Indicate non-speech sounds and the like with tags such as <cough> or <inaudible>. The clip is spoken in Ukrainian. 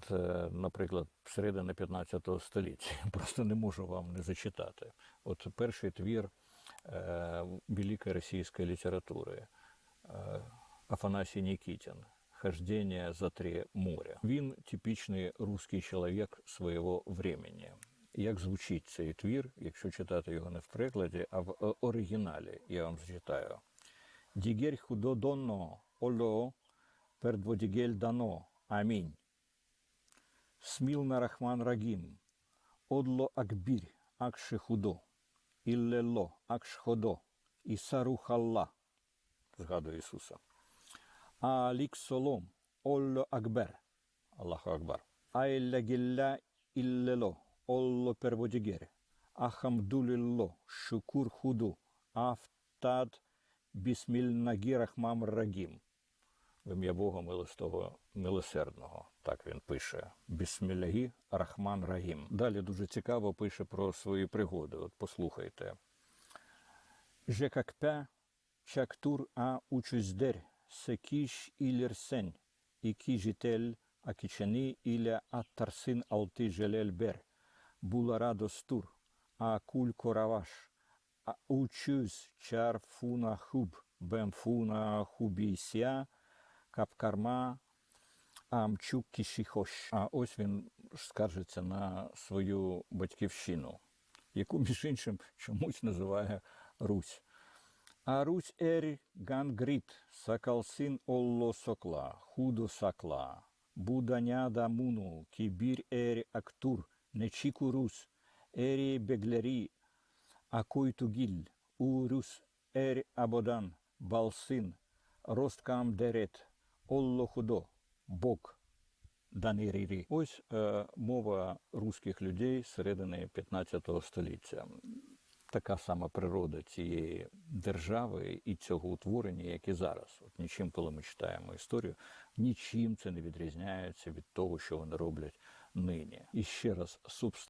Це, наприклад, середина 15 століття. <laughs> Просто не можу вам не зачитати. От перший твір е, великої російської літератури е, Афанасій Нікітін «Хождение за три моря». Він типічний русський чоловік свого времени. Як звучить цей твір, якщо читати його не в перекладі, а в е, оригіналі, я вам зачитаю. Дігер худодонно, оло, пердводігель дано, амінь. Смілна Рахман Рагім, Одло Акбір, Акше Худо, Іллело, Акш Ходо, Ісару Халла, згадує Ісуса. Алік Солом, Олло Акбер, Аллаху Акбар. Айлля Гілля Іллело, Олло Перводігер, Ахамдулілло, Шукур Худу, Афтад Бісмільнагі Рахмам Рагім. В ім'я Бога милостого милосердного. Так він пише. Бісмілягі Рахман Рагім. Далі дуже цікаво пише про свої пригоди. От послухайте. Жекакпе чактур а учуздер секіш ілірсен, ікі житель акічани іля аттарсин алти желель бер, була радостур, а куль кораваш, а учуз чар фуна хуб, бем фуна хубійся, капкарма, амчук кішіхош. А ось він скаржиться на свою батьківщину, яку, між іншим, чомусь називає Русь. А Русь ері гангрит, сакалсин олло сокла, худо сакла, буданяда муну, кібір ері актур, нечіку рус, ері беглярі, акойтугіль, урус ері абодан, балсин, росткам дерет, олло худо, бок, данирірі. Ось е, мова руських людей середини 15 століття. Така сама природа цієї держави і цього утворення, як і зараз. От нічим, коли ми читаємо історію, нічим це не відрізняється від того, що вони роблять нині. І ще раз, субстанція.